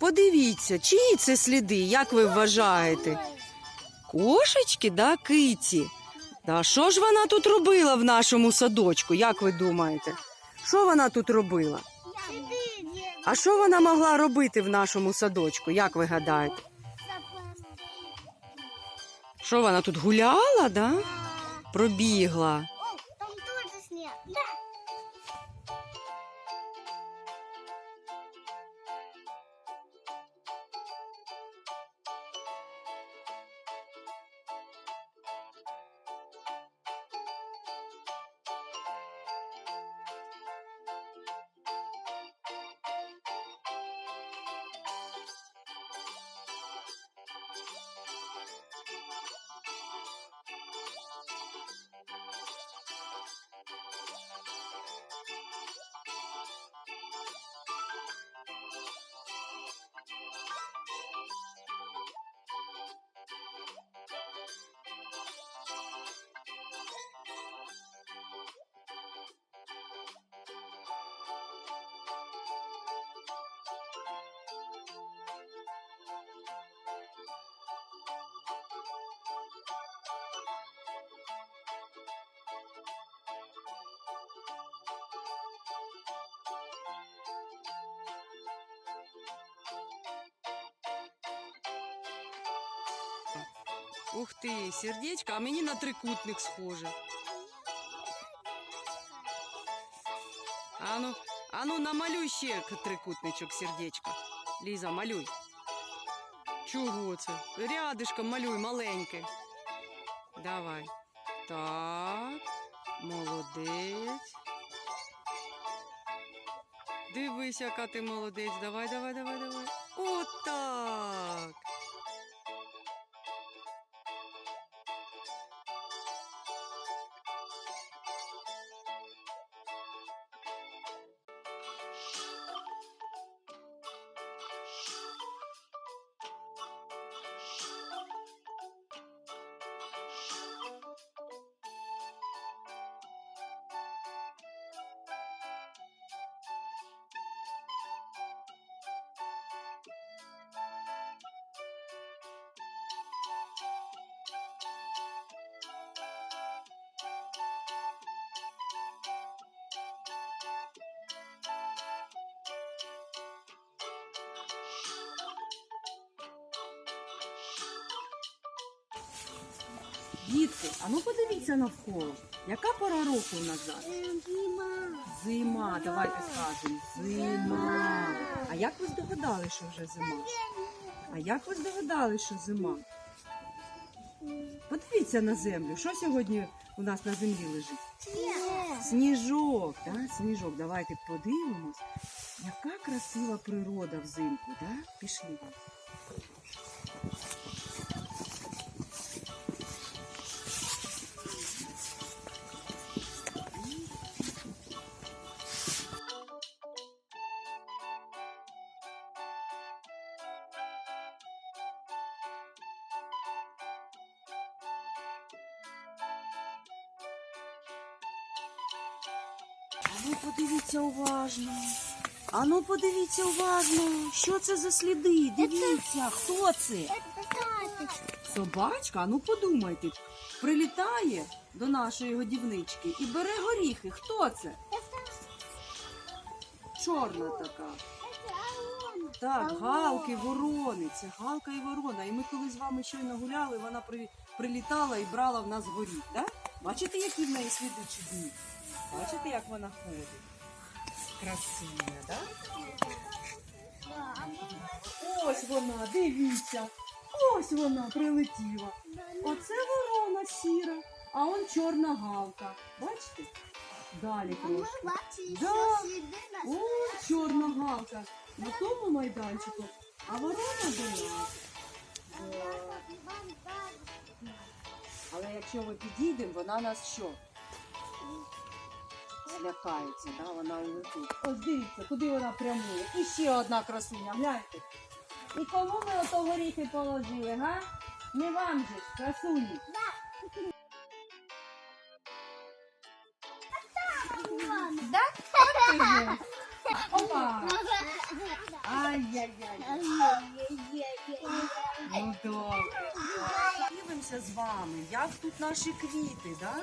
Подивіться, чиї це сліди, як ви вважаєте? Кошечки, да, киці? Та що ж вона тут робила в нашому садочку, як ви думаєте? Що вона тут робила? А що вона могла робити в нашому садочку, як ви гадаєте? Що вона тут гуляла, да? Пробігла. Там тоже снег. Ух ти, сердечко, а мені на трикутник схоже. Ану, ану, намалюй ще трикутничок, сердечко. Ліза, малюй. Чого це? Рядишком малюй маленьке. Давай. Так, молодець. Дивись, яка ти молодець. Давай, давай, давай, давай. Отак. Дітки, а ну подивіться навколо. Яка пора року у нас зараз? Зима. Зима, давайте скажемо. Зима. А як ви здогадали, що вже зима? А як ви здогадали, що зима? Подивіться на землю. Що сьогодні у нас на землі лежить? Сніжок, да? сніжок. Давайте подивимось, яка красива природа взимку, да? Пішли. Ну подивіться уважно. А ну подивіться уважно. Що це за сліди? Дивіться, хто це? Собачка, ну подумайте. Прилітає до нашої годівнички і бере горіхи. Хто це? Чорна така. Так, галки, ворони. Це галка і ворона. І ми коли з вами щойно гуляли, вона прилітала і брала в нас горіх. Да? Бачите, які в неї сліди чудні? Бачите, як вона ходить? Красива, да? Да, Ось вона, дивіться. Ось вона прилетіла. Оце ворона сіра, а он чорна галка. Бачите? Далі трошки. Да. О, чорна галка. На тому майданчику, а ворона до нас. Але якщо ми підійдемо, вона нас що? Злякається, да? вона улетить. Ось дивіться, куди вона прямує. І ще одна красуня, гляньте. І кому ми ото горіхи положили, га? Не вам же ж, красуні. Опа! Ай-яй-яй. Ну добре. Дивимося з вами, як тут наші квіти, да?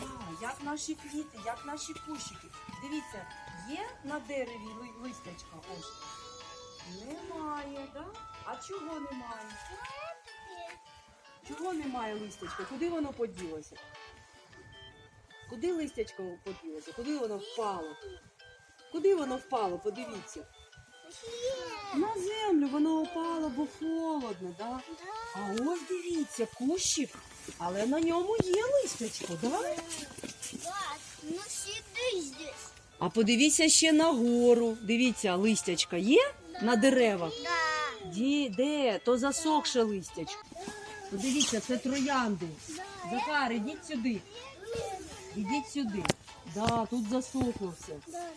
Да, як наші квіти, як наші кущики. Дивіться, є на дереві ли- листячка ось? Немає, да? А чого немає? Чого немає листячка? Куди воно поділося? Куди листячко поділося? Куди воно впало? Куди воно впало? Подивіться. На землю воно впало, бо холодно, да? А ось дивіться, кущик, але на ньому є листячко, да? Ну сиди. А подивіться ще нагору. Дивіться, листячка є на деревах. Ді, де? То засохше листячко. Подивіться, це троянди. Захар, ідіть сюди. Ідіть сюди. Да, тут засохло все.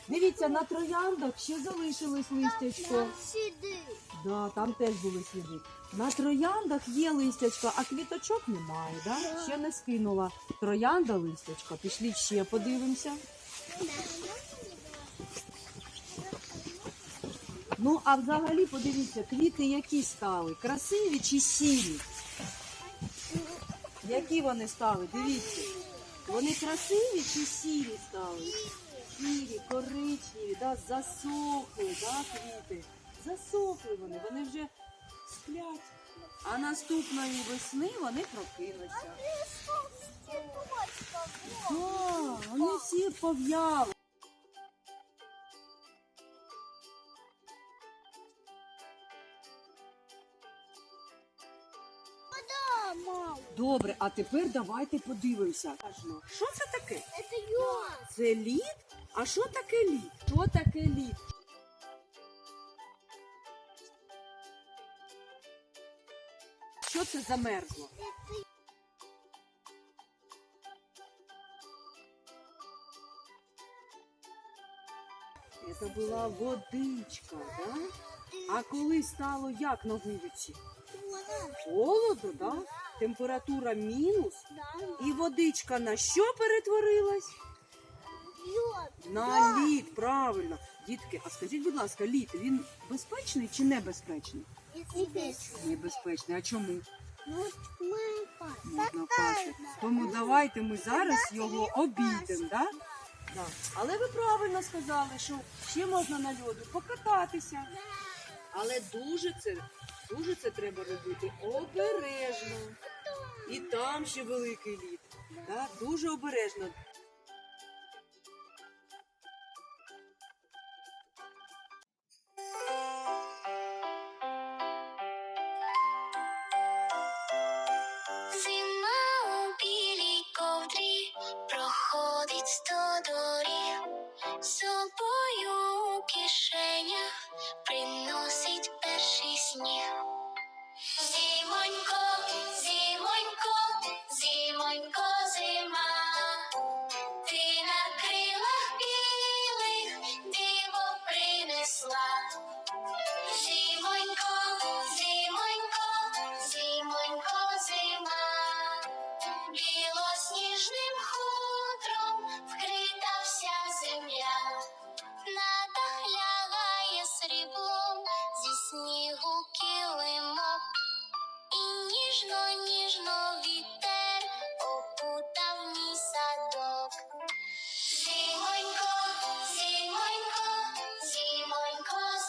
Дивіться, на трояндах ще залишилось листячко. Сиди. Да, там теж були сліди. На трояндах є листячко, а квіточок немає. Да? Ще не скинула троянда листячко. Пішли ще подивимося. Ну, а взагалі подивіться, квіти які стали? Красиві чи сірі? Які вони стали? Дивіться. Вони красиві чи сірі стали? Сірі, коричневі, да? засохли, да, квіти. Засохли вони, вони вже сплять. А наступної весни вони прокинуться. Да, вони всі пов'яли. Добре, а тепер давайте подивимося. Що це таке? Это я. Це лід? А що таке лід? Що таке лід? Що це замерзло? Це була водичка, да? А коли стало як на вулиці? Холодно, да? Температура мінус. І водичка на що перетворилась? На лід, правильно. Дітки, а скажіть, будь ласка, лід він безпечний чи небезпечний? Небезпечний. А чому? Ну, Можна пасти. Тому давайте ми зараз його обійдемо, да? Да. Але ви правильно сказали, що ще можна на льоду покататися. Але дуже це дуже це треба робити обережно. І там ще великий лід. Так, Дуже обережно. Проходить сто доріг собою. Кишеня приносить перший сніг.